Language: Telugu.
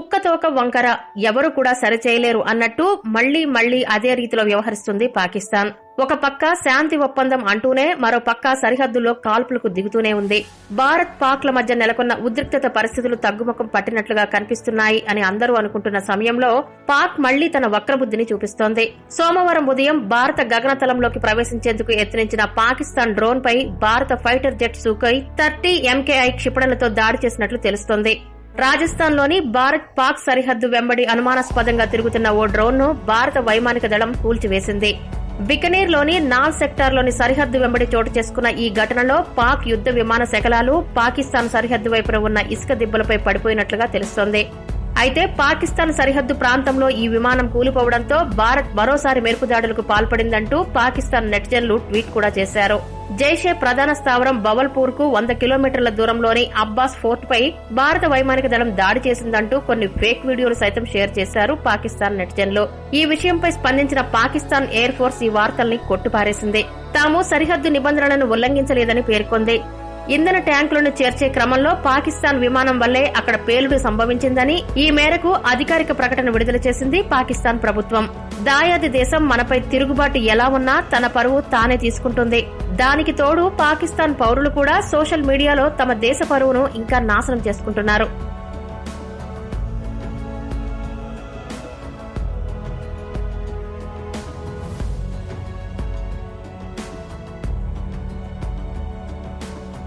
కుక్కతోక వంకర ఎవరు కూడా సరిచేయలేరు అన్నట్టు మళ్ళీ మళ్ళీ అదే రీతిలో వ్యవహరిస్తుంది పాకిస్తాన్. ఒక పక్క శాంతి ఒప్పందం అంటూనే మరో పక్క సరిహద్దుల్లో కాల్పులకు దిగుతూనే ఉంది. భారత్ పాక్ల మధ్య నెలకొన్న ఉద్రిక్తత పరిస్థితులు తగ్గుముఖం పట్టినట్లుగా కనిపిస్తున్నాయి అని అందరూ అనుకుంటున్న సమయంలో పాక్ మళ్ళీ తన వక్రబుద్ధిని చూపిస్తోంది. సోమవారం ఉదయం భారత గగనతలంలోకి ప్రవేశించేందుకు యత్నించిన పాకిస్తాన్ డ్రోన్ పై భారత fighter jet Sukhoi thirty MKI క్షిపణులతో దాడి చేసినట్లు తెలుస్తోంది. రాజస్థాన్లోని భారత్ పాక్ సరిహద్దు వెంబడి అనుమానాస్పదంగా తిరుగుతున్న ఓ డ్రోన్ను భారత వైమానిక దళం కూల్చివేసింది. బికనీర్లోని నాల్ సెక్టార్లోని సరిహద్దు వెంబడి చోటు చేసుకున్న ఈ ఘటనలో పాక్ యుద్ద విమాన శకలాలు పాకిస్తాన్ సరిహద్దు వైపున ఉన్న ఇసుక దిబ్బలపై పడిపోయినట్లుగా తెలుస్తోంది. అయితే పాకిస్తాన్ సరిహద్దు ప్రాంతంలో ఈ విమానం కూలిపోవడంతో భారత్ మరోసారి మెరుపుదాడులకు పాల్పడిందంటూ పాకిస్తాన్ నెటిజన్లు ట్వీట్ కూడా చేశారు. జైషే ప్రధాన స్థావరం బవల్పూర్కు వంద కిలోమీటర్ల దూరంలోని అబ్బాస్ ఫోర్ట్ పై భారత వైమానిక దళం దాడి చేసిందంటూ కొన్ని ఫేక్ వీడియోలు సైతం షేర్ చేశారు పాకిస్తాన్ నెటిజన్లు. ఈ విషయంపై స్పందించిన పాకిస్తాన్ ఎయిర్ ఫోర్స్ ఈ వార్తల్ని కొట్టుపారేసింది. తాము సరిహద్దు నిబంధనలను ఉల్లంఘించలేదని పేర్కొంది. ఇంధన ట్యాంకులను చేర్చే క్రమంలో పాకిస్తాన్ విమానం వల్లే అక్కడ పేలుడు సంభవించిందని ఈ మేరకు అధికారిక ప్రకటన విడుదల చేసింది పాకిస్తాన్ ప్రభుత్వం. దాయాది దేశం మనపై తిరుగుబాటు ఎలా ఉన్నా తన పరువు తానే తీసుకుంటుంది. దానికి తోడు పాకిస్తాన్ పౌరులు కూడా సోషల్ మీడియాలో తమ దేశ పరువును ఇంకా నాశనం చేసుకుంటున్నారు.